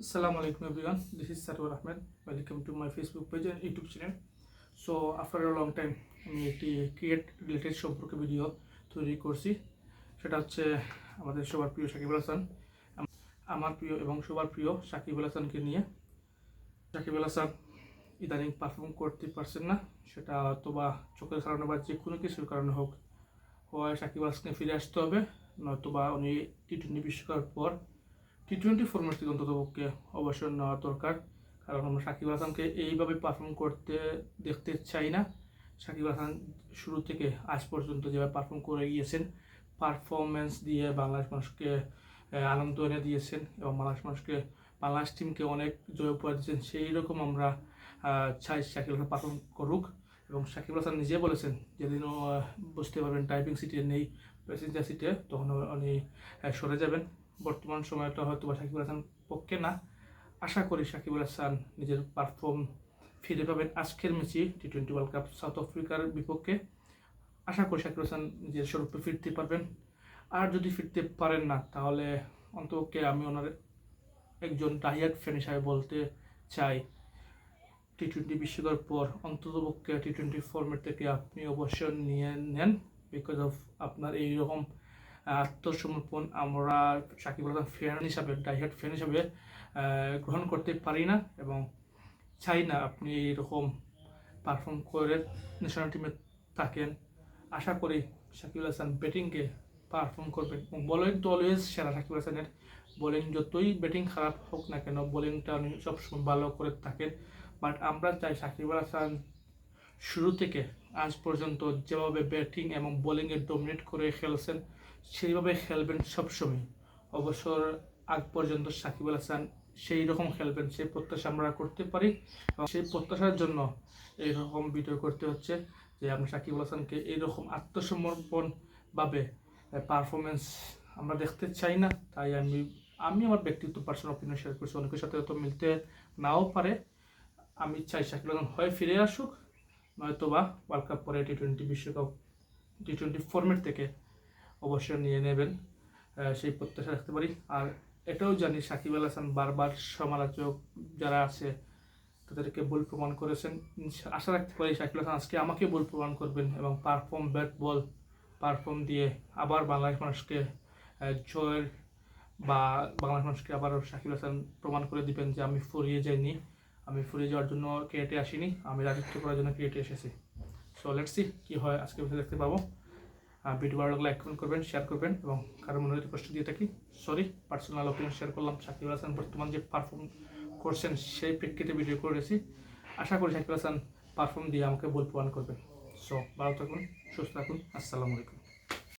Assalamu alaikum, everyone. This is Sarwar Ahmed. Welcome to my Facebook page and YouTube channel. So, after a long time, আমি একটি create related সম্পর্কে video তৈরি করছি সেটা হচ্ছে আমাদের সবার প্রিয় সাকিব আল হাসান আম- আমার প্রিয় এবং সবার প্রিয় সাকিব আল হাসানকে নিয়ে সাকিব আল হাসান ইদানিং পারফর্ম করতে পারছেন না সেটা অথবা চোখের কারণে বা যে কোনো কিছুর কারণে হোক হয় সাকিব আল হাসানকে ফিরে আসতে হবে, নয়তোবা উনি টি টোয়েন্টি বিশ্বকাপের পর টি টোয়েন্টি ফর্মেট থেকে অন্ততপক্ষে অবসর নেওয়া দরকার। কারণ আমরা সাকিব হাসানকে এইভাবে পারফর্ম করতে দেখতে চাই না। সাকিব হাসান শুরু থেকে আজ পর্যন্ত যেভাবে পারফর্ম করে গিয়েছেন পারফরমেন্স দিয়ে বাংলাদেশ মানুষকে আনন্দ এনে দিয়েছেন এবং বাংলাদেশ মানুষকে, বাংলাদেশ টিমকে অনেক জয় উপহার দিয়েছেন সেই রকম আমরা চাই সাকিব হাসান পারফর্ম করুক। এবং সাকিব হাসান নিজে বলেছেন, যেদিনও বুঝতে পারবেন টাইপিং সিটে নেই প্যাসেঞ্জার সিটে তখন উনি সরে যাবেন। বর্তমান সময়টা হয়তো বা সাকিব হাসান পক্ষে না। আশা করি সাকিব হাসান নিজের পারফর্ম ফিরে পাবেন আজকের ম্যাচে T twenty world cup South আফ্রিকার বিপক্ষে। আশা করি সাকিব হাসান নিজের স্বরূপে ফিরতে পারবেন। আর যদি ফিরতে পারেন না, তাহলে অন্তপক্ষে আমি ওনার একজন ডাইয়ার্ড ফ্যান হিসাবে বলতে চাই। টি টোয়েন্টি বিশ্বকাপের পর অন্ততপক্ষে টি টোয়েন্টি ফর্মেট থেকে আপনি অবসর নিয়ে নেন বিকজ অফ আপনার এইরকম আত্মসমর্পণ আমরা সাকিব আল ফ্যান হিসাবে ডাইহার্ট ফ্যান হিসাবে গ্রহণ করতে পারি না এবং চাই না আপনি এরকম পারফর্ম করে ন্যাশনাল টিমে থাকেন। আশা করি সাকিব হাসান ব্যাটিংকে পারফর্ম করবেন। এবং বোলিং তো অলওয়েজ সেরা সাকিব হাসানের। বোলিং যতই ব্যাটিং খারাপ হোক না কেন বোলিংটা উনি সবসময় ভালো করে থাকেন। বাট আমরা চাই সাকিব হাসান শুরু থেকে আজ পর্যন্ত যেভাবে ব্যাটিং এবং বোলিংয়ে ডমিনেট করে খেলছেন, সেইভাবে খেলবেন সবসময়। অবসর আগ পর্যন্ত সাকিব আল হাসান সেই রকম খেলবেন, সেই প্রত্যাশা আমরা করতে পারি এবং সেই প্রত্যাশার জন্য এইরকম ভিডিও করতে হচ্ছে যে আমরা সাকিব আল হাসানকে এইরকম আত্মসমর্পণভাবে পারফরমেন্স আমরা দেখতে চাই না। তাই আমি আমি আমার ব্যক্তিগত পার্সোনাল অপিনিয়ন শেয়ার করছি। অনেকের সাথে হয়তো মিলতে নাও পারে। আমি চাই সাকিব আল হাসান হয় ফিরে আসুক। নয়তোবা ওয়ার্ল্ড কাপ পরে টি টোয়েন্টি বিশ্বকাপ টি টোয়েন্টি ফর্মেট থেকে অবশ্যই নিয়ে নেবেন সেই প্রত্যাশা রাখতে পারি। আর এটাও জানি সাকিব আল হাসান বারবার সমালোচক যারা আছে, তাদেরকে ভুল প্রমাণ করেছেন। আশা রাখতে পারি সাকিব হাসান আজকে আমাকে ভুল প্রমাণ করবেন এবং পারফর্ম ব্যাট বল পারফর্ম দিয়ে আবার বাংলাদেশ মানুষকে জয়ের বা বাংলাদেশ মানুষকে আবার সাকিব হাসান প্রমাণ করে দিবেন যে আমি ফুরিয়ে যাইনি। আমি ফুরিয়ে যাওয়ার জন্য ক্রিয়েটে আসিনি, আমি রাজত্ব করার জন্য ক্রিয়েটে এসেছি। সো লেটস সি কী হয় আজকে দেখতে পাবো। ভিডিও ভালো লাগলে লাইক করবেন শেয়ার করবেন এবং কারও মনে যদি কষ্ট দিয়ে থাকি। সরি পার্সোনাল অপিনিয়ন শেয়ার করলাম। সাকিব হাসান বর্তমান যে পারফর্ম করছেন, সেই প্রেক্ষিতে ভিডিও করেছি। আশা করি সাকিব হাসান পারফর্ম দিয়ে আমাকে বল প্রমাণ করবেন। সো ভালো থাকুন, সুস্থ থাকুন। আসসালামু আলাইকুম।